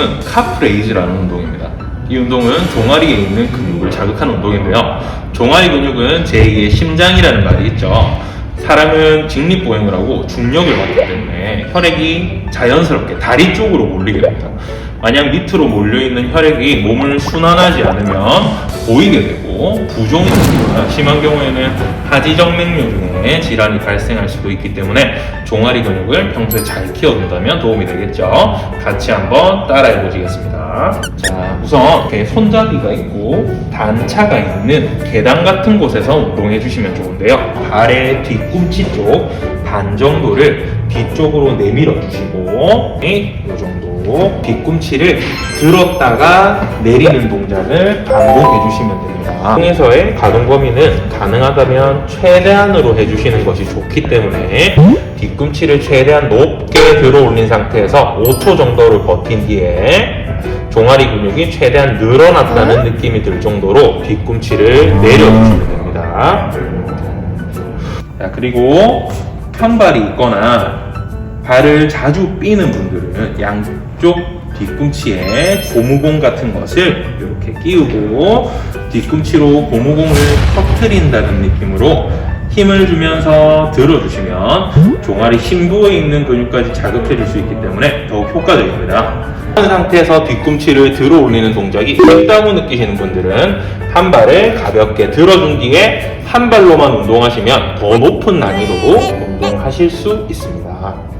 운동은 카프레이즈라는 운동입니다. 이 운동은 종아리에 있는 근육을 자극하는 운동인데요. 종아리 근육은 제2의 심장이라는 말이 있죠. 사람은 직립보행을 하고 중력을 받기 때문에 혈액이 자연스럽게 다리 쪽으로 몰리게 됩니다. 만약 밑으로 몰려있는 혈액이 몸을 순환하지 않으면 보이게 되고 부종이 생깁니다. 심한 경우에는 하지정맥류 중에 질환이 발생할 수도 있기 때문에 종아리 근육을 평소에 잘 키워둔다면 도움이 되겠죠. 같이 한번 따라해 보시겠습니다. 자, 우선 이렇게 손잡이가 있고 단차가 있는 계단 같은 곳에서 운동해 주시면 좋은데요. 발의 뒤꿈치 쪽 반 정도를 뒤쪽으로 내밀어 주시고 이 정도 뒤꿈치를 들었다가 내리는 동작을 반복해 주시면 됩니다. 에서의 가동 범위는 가능하다면 최대한으로 해주시는 것이 좋기 때문에 뒤꿈치를 최대한 높게 들어 올린 상태에서 5초 정도를 버틴 뒤에 종아리 근육이 최대한 늘어났다는 느낌이 들 정도로 뒤꿈치를 내려주시면 됩니다. 자, 그리고 편발이 있거나 발을 자주 삐는 분들은 양쪽 뒤꿈치에 고무공 같은 것을 이렇게 끼우고 뒤꿈치로 고무공을 터트린다는 느낌으로 힘을 주면서 들어주시면 종아리 심부에 있는 근육까지 자극해 줄 수 있기 때문에 더욱 효과적입니다. 이런 상태에서 뒤꿈치를 들어 올리는 동작이 쉽다고 느끼시는 분들은 한 발을 가볍게 들어준 뒤에 한 발로만 운동하시면 더 높은 난이도로 운동하실 수 있습니다.